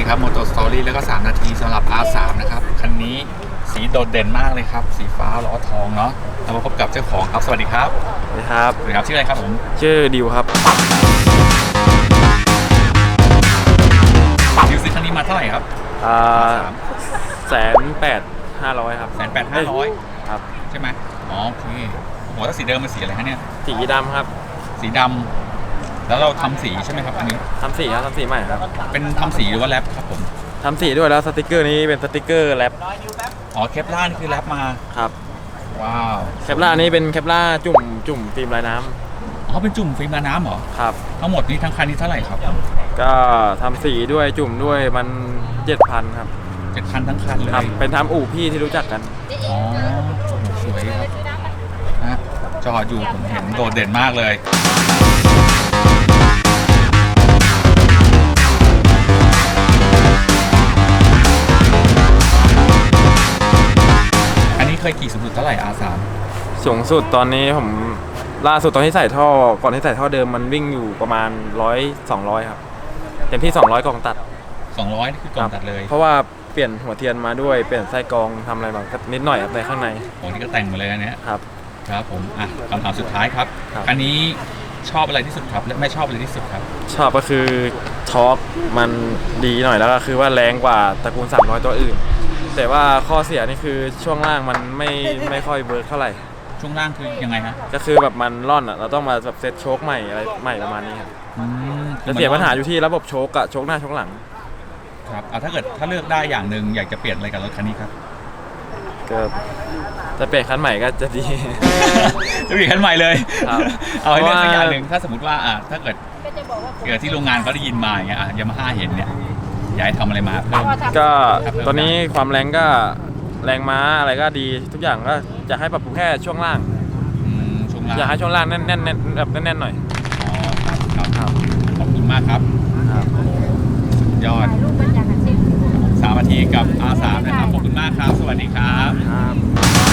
ีครับโ Moto ตรลี่แล้วก็ 3 นาทีสำหรับ R3 นะครับ คันนี้สีโดดเด่นมากเลยครับ สีฟ้าล้อทองเนาะเรามาพบกับเจ้าของครับ สวัสดีครับ สวัสดีครับ สวัสดีครับ ชื่ออะไรครับผม ชื่อดิวครับ ดิวซื้อคันนี้มาเท่าไหร่ครับอ่าแสนแปดห้าร้อยครับแสนแปดห้าร้อยครับ ใช่ไหมอ๋อโอเคหัวโถ้าสีเดิมมันสีอะไรฮะเนี่ย สีดำครับ สีดำ แล้วเราทำสีใช่ไหมครับอันนี้ ทำสีครับทำสีใหม่ครับเป็นทำสีหรือว่าแรปครับผม ทำสีด้วยแล้วสติกเกอร์นี้เป็นสติกเกอร์แรปอ๋อเคปล่านี่คือแรปมา ครับว้าวแคปล่านี้เป็นแคปล่าจุ่มจุ่มฟิล์มลายน้อ๋อเป็นจุ่มฟิล์มกันน้ำเหรอำครับ ทั้งหมดนี้ทั้งคันนี้เท่าไหร่ครับก็ทำสีด้วยจุ่มด้วยมันเจ็ดพันครับเจ็ดคันทั้งคันเลยครับเป็นทำอู่พี่ที่รู้จักกัน อ๋อโอ้โหสวยครับนะจอดอยู่ผมเห็นโดดเด่นมากเลย เคยขี่สูงสุดเท่าไหร่ R3 สูงสุดตอนนี้ผมล่าสุดตอนที่ใส่ท่อก่อนที่ใส่ท่อเดิมมันวิ่งอยู่ประมาณร้อยสองร้อยครับเต็มที่ 200กล่องตัด200นี่คือกล่องตัดเลยเพราะว่าเปลี่ยนหัวเทียนมาด้วยเปลี่ยนไส้กรองทำอะไรบางนิดหน่อยครับในข้างในโอ้นี่ก็แต่งมาเลยอันเนี้ยครับ ครับผมอะคำถามสุดท้ายครับครับอันนี้ชอบอะไรที่สุดครับและไม่ชอบอะไรที่สุดครับชอบก็คือทอร์กมันดีหน่อยแล้วก็คือว่าแรงกว่าตระกูล300 ตัวอื่น แต่ว่าข้อเสียนี่คือช่วงล่างมันไม่ไม่ค่อยเวิร์กเท่าไหร่ ช่วงล่างคือยังไงฮะก็คือแบบมันร่อนอะเราต้องมาแบบเซตโชคใหม่อะไรใหม่ประมาณนี้ครับอืมจะเสียปัญหาอยู่ที่ระบบโชคกับโชคหน้าโชคหลัง ครับเอาถ้าเกิดถ้าเลือกได้อย่างหนึ่งอยากจะเปลี่ยนอะไรกับรถคันนี้ครับ ก็จะเปลี่ยนคันใหม่ก็จะดี จะเปลี่ยนคันใหม่เลยครับเอาให้เลือกสักเพราะว่าอย่างหนึ่งถ้าสมมติว่าอะถ้าเกิดเกิดที่โรงงานเขาได้ยินมาอย่างเงี้ยอะยามาฮ่าเห็นเนี่ย อยากให้ทำอะไรมาเพิ่ม ก็ครับตอนนี้ความแรงก็แรงม้าอะไรก็ดีทุกอย่างก็จะให้ปรับปรุงแค่ช่วงล่าง อืมช่วงล่างอยากให้ช่วงล่างแน่นแน่นแน่นแบบแน่นๆหน่อย อ๋อครับครับครับขอบคุณมากครับครับ สุดยอด รูปเป็นอย่างนั้นสิสามนาทีกับ R3 นะครับ ขอบคุณมากครับ สวัสดีครับ ครับ